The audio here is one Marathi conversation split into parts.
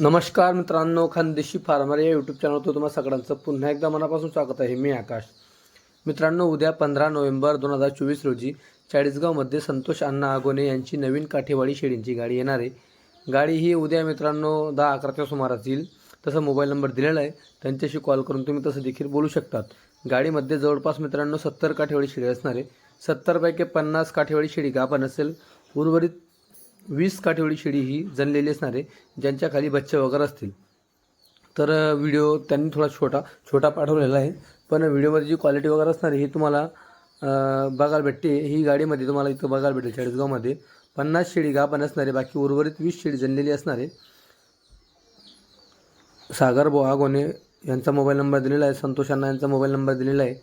नमस्कार मित्रांनो खानदेशी फार्मर या यूट्यूब चॅनलवर तुम्हाला सगळ्यांचं पुन्हा एकदा मनापासून स्वागत आहे. मी आकाश. मित्रांनो उद्या पंधरा नोव्हेंबर दोन हजार चोवीस रोजी चाळीसगावमध्ये संतोष अण्णा आगोने यांची नवीन काठेवाडी शेळींची गाडी येणार आहे. गाडी ही उद्या मित्रांनो दहा अकराच्या सुमारास येईल. तसं मोबाईल नंबर दिलेला आहे. त्यांच्याशी कॉल करून तुम्ही तसं देखील बोलू शकतात. गाडीमध्ये जवळपास मित्रांनो सत्तर काठेवाडी शेळी असणार आहे. सत्तरपैकी पन्नास काठेवाडी शेळी गाभण असेल. उर्वरित वीस काठेवाडी शेळी ही जनलेली असणार आहे ज्यांच्या खाली बच्चे वगैरे असतील. तर व्हिडिओ त्यांनी थोडा छोटा छोटा पाठवलेला आहे. पण व्हिडिओमध्ये जी क्वालिटी वगैरे असणार आहे ही तुम्हाला बघायला भेटते. ही गाडीमध्ये तुम्हाला इथं बघायला भेटेल चाळीसगावमध्ये. पन्नास शेळी गाभण असणार आहे बाकी उर्वरित वीस शेळी जनलेली असणार आहे. सागर बोहागोने यांचा मोबाईल नंबर दिलेला आहे संतोष अण्णा यांचा मोबाईल नंबर दिलेला आहे.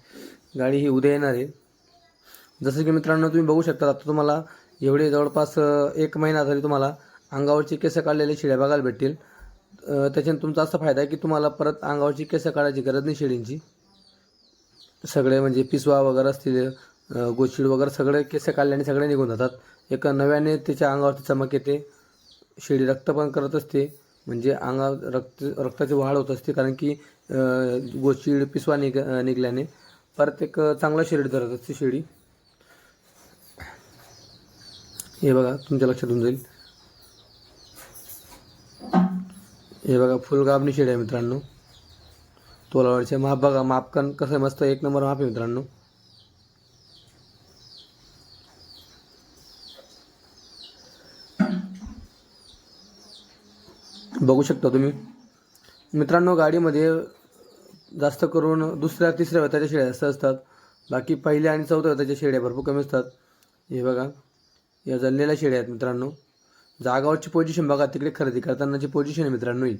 गाडी ही उद्या येणार आहे. जसं की मित्रांनो तुम्ही बघू शकता आता तुम्हाला एवढे जवळपास एक महिना तरी तुम्हाला अंगावरची केस काढलेले शिड्या बघायला भेटतील. त्याच्याने तुमचा असा फायदा आहे की तुम्हाला परत अंगावरची केस काढायची गरज नाही शिडींची. सगळे म्हणजे पिसवा वगैरे असतील गोचिड वगैरे सगळे केस काढल्याने सगळे निघून जातात. एक नव्याने त्याच्या अंगावरती चमक येते. शेळी रक्त पण करत असते. म्हणजे अंगा रक्त रक्ताची वाढ होत असते कारण की गोचिड पिसवा निघ निघाल्याने. परत एक चांगला शरीर धरत असते शेळी हे बघा तुमच्या लक्षात येऊन जाईल. हे बघा फुलगाबणी शेड आहे मित्रांनो. तोलावरचे माप बघा मापकन कसं आहे मस्त एक नंबर माप आहे मित्रांनो. बघू शकता तुम्ही. मित्रांनो गाडीमध्ये जास्त करून दुसऱ्या तिसऱ्या व्यताच्या शेळ्या जास्त असतात. बाकी पहिल्या आणि चौथ्या व्यताच्या शेळ्या भरपूर कमी असतात. हे बघा. या जळलेल्या शेळ्या आहेत मित्रांनो. जागावरची पोझिशन बघा तिकडे खरेदी करतानाची पोझिशन आहे मित्रांनो ही.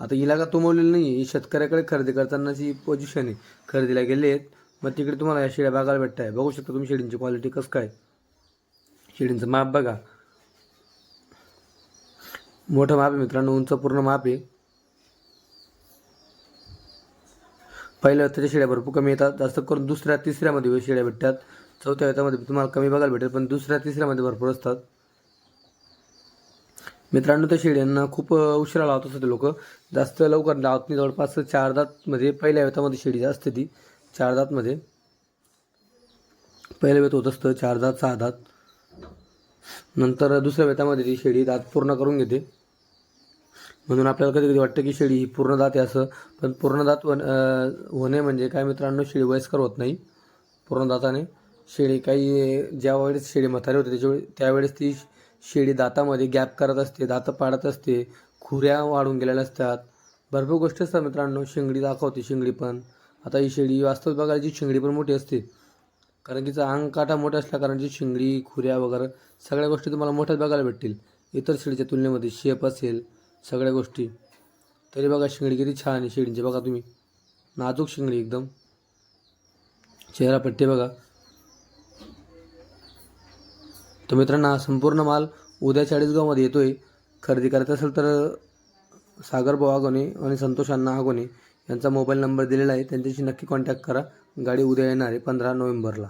आता हिला का तुमवलेली नाही आहे ही शेतकऱ्याकडे खरेदी करतानाची पोझिशन आहे. खरेदीला गेले आहेत मग तिकडे तुम्हाला या शेळ्या बघायला भेटत आहे बघू शकता तुम्ही शेळींची क्वालिटी कसं काय. शेळींचं माप बघा. मोठं माप आहे मित्रांनो उंच पूर्ण माप आहे. पहिल्या त्याच्या शेळ्या भरपूर कमी येतात. जास्त करून दुसऱ्या तिसऱ्यामध्ये शेळ्या भेटतात. चौथ्या व्यतामध्ये तुम्हाला कमी बघायला भेटेल पण दुसऱ्या तिसऱ्यामध्ये भरपूर असतात. मित्रांनो त्या शेळ्यांना खूप उशिरा लावत असतात लोक. जास्त लवकर लावत नाही. जवळपास चार दातमध्ये पहिल्या वेतामध्ये शेळी असते ती चार दातमध्ये. पहिलं वेत होत असतं चार दात सहा दात. नंतर दुसऱ्या वेतामध्ये ती शेळी दात पूर्ण करून घेते. म्हणून आपल्याला कधी कधी वाटतं की शेळी ही पूर्ण दात आहे असं. पण पूर्ण दात वन होणे म्हणजे काय मित्रांनो शेळी वयस्कर होत नाही. पूर्ण दाताने. शेळी काही ज्या वेळेस शेळी म्हातारी होते त्याच्यावेळी त्यावेळेस ती शेळी दातामध्ये गॅप करत असते दातं पाडत असते खुऱ्या वाढून गेलेल्या असतात. भरपूर गोष्टी असतात मित्रांनो शिंगडी दाखवते शिंगडी पण. आता ही शेळी वास्तव बघायची शिंगडी पण मोठी असते. कारण तिचा अंग काटा मोठा असल्या कारणची शिंगडी खुऱ्या वगैरे सगळ्या गोष्टी तुम्हाला मोठ्याच बघायला भेटतील. इतर शेळीच्या तुलनेमध्ये शेप असेल सगळ्या गोष्टी. तरी बघा शिंगडी किती छान आहे शेळींची. बघा तुम्ही. नाजूक शिंगडी एकदम. चेहरा पट्टी बघा. तर मित्रांनो हा संपूर्ण माल उद्या चाळीसगावमध्ये आहे खरेदी करायचं असेल तर सागर भाऊ आगोने आणि संतोष अण्णा आगोने यांचा मोबाईल नंबर दिलेला आहे. त्यांच्याशी नक्की कॉन्टॅक्ट करा. गाडी उद्या येणार आहे पंधरा नोव्हेंबरला.